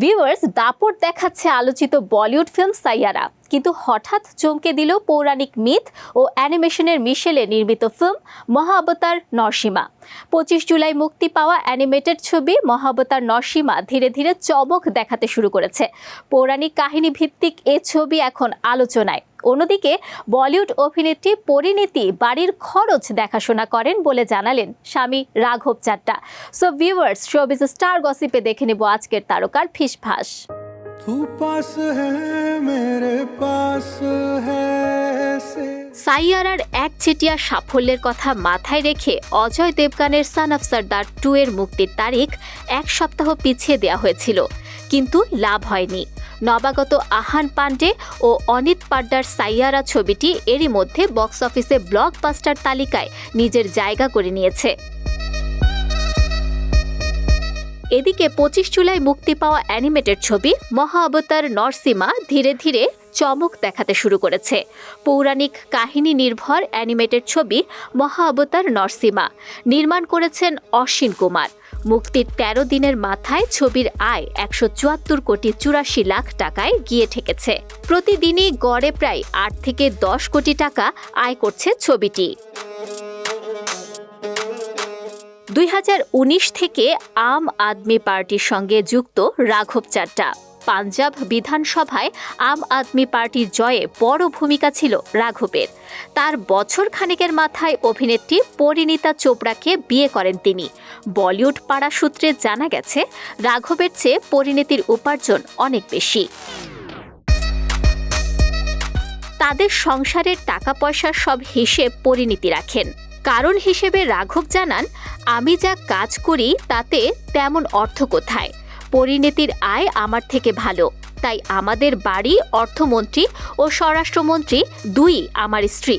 Viewers দাপট দেখাচ্ছে আলোচিত বলিউড ফিল্ম সাইয়ারা। কিন্তু হঠাৎ চমকে দিল পৌরাণিক মিথ ও অ্যানিমেশনের মিশেলে নির্মিত ফিল্ম মহাবতার নরসীমা। পঁচিশ জুলাই মুক্তি পাওয়া অ্যানিমেটেড ছবি মহাবতার নরসীমা ধীরে ধীরে চমক দেখাতে শুরু করেছে। পৌরাণিক কাহিনী ভিত্তিক এ ছবি এখন আলোচনায়। অন্যদিকে বলিউড অভিনেত্রী পরিণীতি বাড়ির খরচ দেখাশোনা করেন বলে জানালেন স্বামী রাঘব Chadha so viewers showbiz star গসিপে দেখে নেব আজকের তারকার ফিসফাস। সাইয়ারার একচেটিয়া সাফল্যের কথা মাথায় রেখে অজয় দেবগানের সান অফ সর্দার টু এর মুক্তির তারিখ এক সপ্তাহ পিছিয়ে দেওয়া হয়েছিল। কিন্তু লাভ হয়নি। নবাগত আহান পান্ডে ও অনিত পাড্ডার সাইয়ারা ছবিটি এরই মধ্যে বক্স অফিসে ব্লকবাস্টার তালিকায় নিজের জায়গা করে নিয়েছে। এদিকে পঁচিশ জুলাই মুক্তি পাওয়া অ্যানিমেটেড ছবি মহাবতার নরসিমা ধীরে ধীরে চমক দেখাতে শুরু করেছে। পৌরাণিক কাহিনী নির্ভর অ্যানিমেটেড ছবি মহা অবতার নরসিমা। নির্মাণ করেছেন অশ্বিন কুমার। মুক্তির তেরো দিনের মাথায় ছবির আয় একশো চুয়াত্তর কোটি চুরাশি লাখ টাকায় গিয়ে ঠেকেছে। প্রতিদিনই গড়ে প্রায় আট থেকে দশ কোটি টাকা আয় করছে ছবিটি। দুই হাজার উনিশ থেকে আম আদমি পার্টির সঙ্গে যুক্ত রাঘব চাড্ডা। পাঞ্জাব বিধানসভায় আম আদমি পার্টির জয়ে বড় ভূমিকা ছিল রাঘবের। তার বছর খানেকের মাথায় অভিনেত্রী পরিণীতা চোপড়াকে বিয়ে করেন তিনি। বলিউড পাড়া সূত্রে জানা গেছে, রাঘবের চেয়ে পরিণীতির উপার্জন অনেক বেশি। তাদের সংসারের টাকা পয়সার সব হিসেব পরিণীতি রাখেন। কারণ হিসেবে রাঘব জানান, আমি যা কাজ করি তাতে তেমন অর্থ কোথায়? পরিণীতির আয় আমার থেকে ভালো। তাই আমাদের বাড়ি অর্থমন্ত্রী ও স্বরাষ্ট্রমন্ত্রী দুই আমার স্ত্রী।